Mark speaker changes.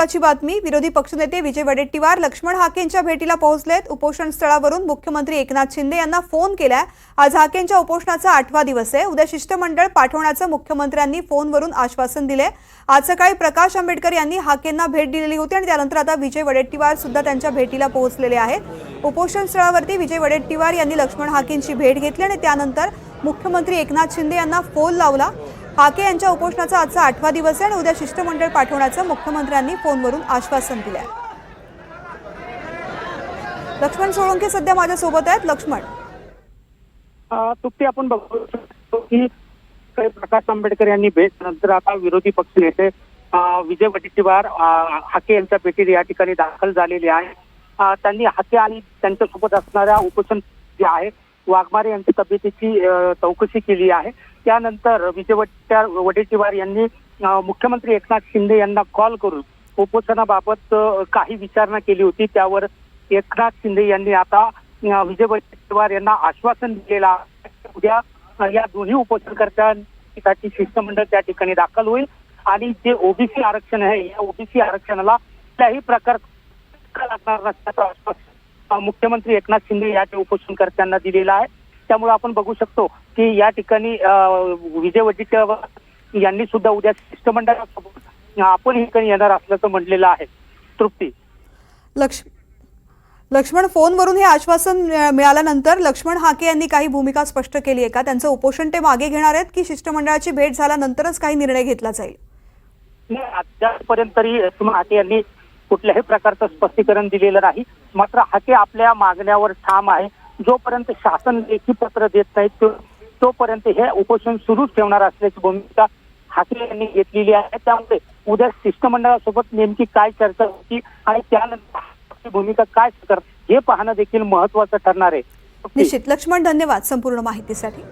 Speaker 1: महत्वाची बातमी. विरोधी पक्षनेते विजय वडेट्टीवार लक्ष्मण हाकेंच्या भेटीला पोहोचलेत. उपोषण स्थळावरून मुख्यमंत्री एकनाथ शिंदे यांना फोन केलाय. आज हाकेंच्या उपोषणाचा आठवा दिवस आहे. उद्या शिष्टमंडळ पाठवण्याचं मुख्यमंत्र्यांनी फोनवरून आश्वासन दिले आज सकाळी प्रकाश आंबेडकर यांनी हाकेंना भेट दिलेली होती आणि त्यानंतर आता विजय वडेट्टीवार सुद्धा त्यांच्या भेटीला पोहोचलेले आहेत. उपोषण स्थळावरती विजय वडेट्टीवार यांनी लक्ष्मण हाकेंची भेट घेतली आणि त्यानंतर मुख्यमंत्री एकनाथ शिंदे यांना फोन लावला. हाके यांच्या उपोषणाचा आजचा आठवा दिवस आहे आणि उद्या शिष्टमंडळ पाठवण्याचं मुख्यमंत्र्यांनी फोनवरून आश्वासन दिलं आहे लक्ष्मण सोळंके सध्या माझ्यासोबत आहेत. लक्ष्मण.
Speaker 2: आपण बघू शकतो की प्रकाश आंबेडकर यांनी भेट नंतर आता विरोधी पक्ष नेते विजय वडेट्टीवार हाके यांच्या भेटीत या ठिकाणी दाखल झालेले आहे त्यांनी हाके आणि त्यांच्यासोबत असणाऱ्या उपोषण जे आहे वाघमारे यांच्या तब्येतीची चौकशी केली आहे. त्यानंतर विजय वडेट्टीवार वडेट्टीवार यांनी मुख्यमंत्री एकनाथ शिंदे यांना कॉल करून उपोषणाबाबत काही विचारणा केली होती. त्यावर एकनाथ शिंदे यांनी आता विजय वडेट्टीवार यांना आश्वासन दिलेलं उद्या या दोन्ही उपोषणकर्त्यांसाठी शिष्टमंडळ त्या ठिकाणी दाखल होईल. आणि जे ओबीसी आरक्षण आहे या ओबीसी आरक्षणाला कुठल्याही प्रकार लागणार नसल्याचं आश्वासन मुख्यमंत्री एकनाथ शिंदे या उपोषणकर्त्यांना दिलेलं आहे. त्यामुळे आपण बघू शकतो की या ठिकाणी विजय वडेट्टीवार यांनी सुद्धा उद्या शिष्टमंडळासोबत आपण ठिकाणी येणार असल्याचं म्हटलेलं आहे. तृप्ती.
Speaker 1: लक्ष लक्ष्मण फोनवरून हे आश्वासन मिळा- मिळाल्यानंतर लक्ष्मण हाके यांनी काही भूमिका स्पष्ट केली आहे का? त्यांचं उपोषण ते मागे घेणार आहेत की शिष्टमंडळाची भेट झाल्यानंतरच काही निर्णय घेतला जाईल?
Speaker 2: अद्यापपर्यंत तरी हाके यांनी कुठल्याही प्रकारचं स्पष्टीकरण दिलेलं नाही. मात्र हाके आपल्या मागण्यावर ठाम आहे. जोपर्यंत शासन लेखी पत्र देत नाही तो- तोपर्यंत हे उपोषण सुरूच ठेवणार असल्याची भूमिका हाके यांनी घेतलेली आहे. त्यामुळे उद्या शिष्टमंडळासोबत नेमकी काय चर्चा होती आणि त्यानंतर भूमिका काय कर हे पाहणं देखील महत्वाचं ठरणार आहे.
Speaker 1: निश्चित. लक्ष्मण धन्यवाद संपूर्ण माहितीसाठी.